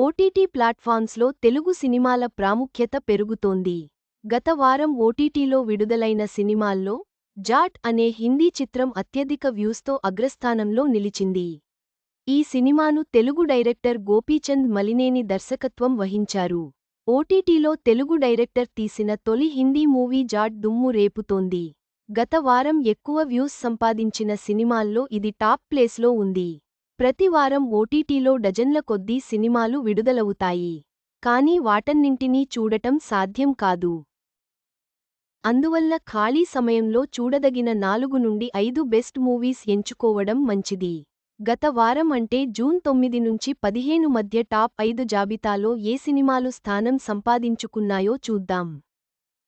OTT ప్లాట్ఫామ్స్లో Telugu సినిమాల ప్రాముఖ్యత పెరుగుతోంది. గత వారం ఓటీటీలో విడుదలైన సినిమాల్లో జాట్ అనే హిందీ చిత్రం అత్యధిక వ్యూస్తో అగ్రస్థానంలో నిలిచింది. ఈ సినిమాను తెలుగు డైరెక్టర్ గోపీచంద్ మలినేని దర్శకత్వం వహించారు. ఓటీటీలో తెలుగు డైరెక్టర్ తీసిన తొలి హిందీ మూవీ జాట్ దుమ్ము రేపుతోంది. గత వారం ఎక్కువ వ్యూస్ సంపాదించిన సినిమాల్లో ఇది టాప్ ప్లేస్లో ఉంది. ప్రతి వారం ఓటీటీలో డజన్ల కొద్దీ సినిమాలు విడుదలవుతాయి. కానీ వాటన్నింటినీ చూడటం సాధ్యం కాదు. అందువల్ల ఖాళీ సమయంలో చూడదగిన నాలుగు నుండి ఐదు బెస్ట్ మూవీస్ ఎంచుకోవడం మంచిది. గత వారం అంటే జూన్ తొమ్మిది నుంచి పదిహేను మధ్య టాప్ ఐదు జాబితాలో ఏ సినిమాలు స్థానం సంపాదించుకున్నాయో చూద్దాం.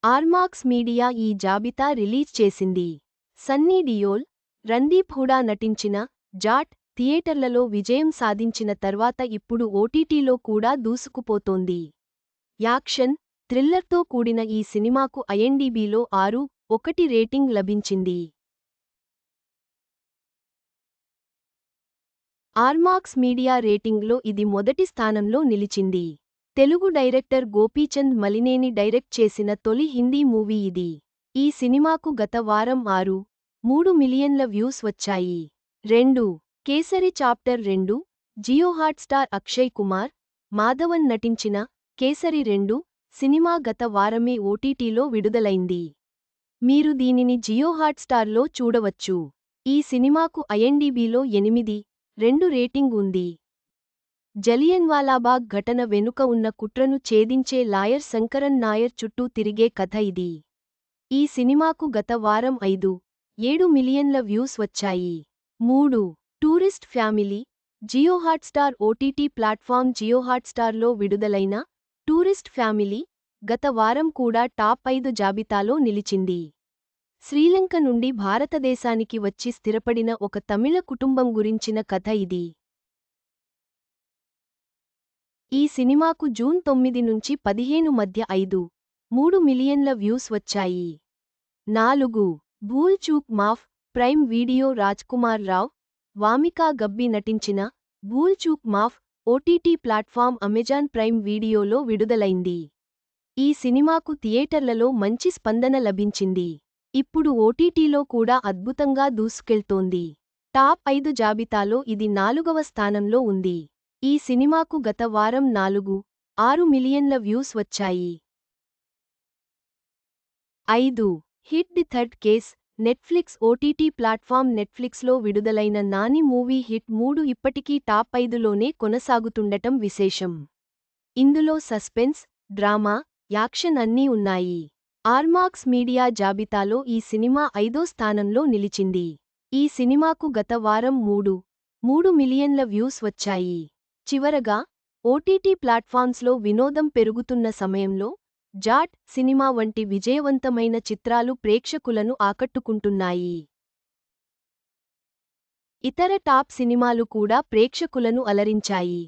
ఆర్మాక్స్ మీడియా ఈ జాబితా రిలీజ్ చేసింది. సన్నీ డియోల్ రందీప్ హుడా నటించిన జాట్ థియేటర్లలో విజయం సాధించిన తర్వాత ఇప్పుడు ఓటీటీలో కూడా దూసుకుపోతోంది. యాక్షన్ థ్రిల్లర్తో కూడిన ఈ సినిమాకు ఐఎన్డీబీలో ఆరు ఒకటి రేటింగ్ లభించింది. ఆర్మాక్స్ మీడియా రేటింగ్లో ఇది మొదటి స్థానంలో నిలిచింది. తెలుగు డైరెక్టర్ గోపీచంద్ మలినేని డైరెక్ట్ చేసిన తొలి హిందీ మూవీ ఇది. ఈ సినిమాకు గత వారం ఆరు మూడు మిలియన్ల వ్యూస్ వచ్చాయి. రెండు కేసరి చాప్టర్ రెండు జియో హాట్స్టార్ అక్షయ్ కుమార్ మాధవన్ నటించిన కేసరి రెండు సినిమా గత వారమే ఓటీటీలో విడుదలైంది. మీరు దీనిని జియో హాట్స్టార్లో చూడవచ్చు. ఈ సినిమాకు ఐఎన్డీబీలో ఎనిమిది రెండు రేటింగ్ ఉంది. జలియన్వాలాబాగ్ ఘటన వెనుక ఉన్న కుట్రను ఛేదించే లాయర్ శంకరన్ నాయర్ చుట్టూ తిరిగే కథ ఇది. ఈ సినిమాకు గత వారం ఐదు ఏడు మిలియన్ల వ్యూస్ వచ్చాయి. మూడు tourist family Jio Hotstar OTT platform Jio హాట్స్టార్లో విడుదలైన టూరిస్ట్ ఫ్యామిలీ గత వారం కూడా టాప్ ఐదు జాబితాలో నిలిచింది. శ్రీలంక నుండి భారతదేశానికి వచ్చి స్థిరపడిన ఒక తమిళ కుటుంబం గురించిన కథ ఇది. ఈ సినిమాకు జూన్ తొమ్మిది నుంచి పదిహేను మధ్య ఐదు మూడు మిలియన్ల వ్యూస్ వచ్చాయి. నాలుగు భూల్ చూక్ మాఫ్ ప్రైమ్ వీడియో రాజ్కుమార్ రావ్ వామికా గబ్బి నటించిన Bhool Chuk Maaf OTT platform Amazon Prime వీడియోలో విడుదలైంది. ఈ సినిమాకు థియేటర్లలో మంచి స్పందన లభించింది. ఇప్పుడు ఓటీటీలో కూడా అద్భుతంగా దూసుకెళ్తోంది. టాప్ ఐదు జాబితాలో ఇది నాలుగవ స్థానంలో ఉంది. ఈ సినిమాకు గత వారం నాలుగు ఆరు మిలియన్ల వ్యూస్ వచ్చాయి. ఐదు hit the third case Netflix OTT platform నెట్ఫ్లిక్స్లో విడుదలైన నాని మూవీ హిట్ మూడు ఇప్పటికీ టాప్ ఐదులోనే కొనసాగుతుండటం విశేషం. ఇందులో సస్పెన్స్ డ్రామా యాక్షన్ అన్నీ ఉన్నాయి. ఆర్మాక్స్ మీడియా జాబితాలో ఈ సినిమా ఐదో స్థానంలో నిలిచింది. ఈ సినిమాకు గత వారం మూడు మూడు మిలియన్ల వ్యూస్ వచ్చాయి. చివరగా ఓటీటీ ప్లాట్ఫామ్స్లో వినోదం పెరుగుతున్న సమయంలో జాట్ సినిమా వంటి విజయవంతమైన చిత్రాలు ప్రేక్షకులను ఆకట్టుకుంటున్నాయి. ఇతర టాప్ సినిమాలు కూడా ప్రేక్షకులను అలరించాయి.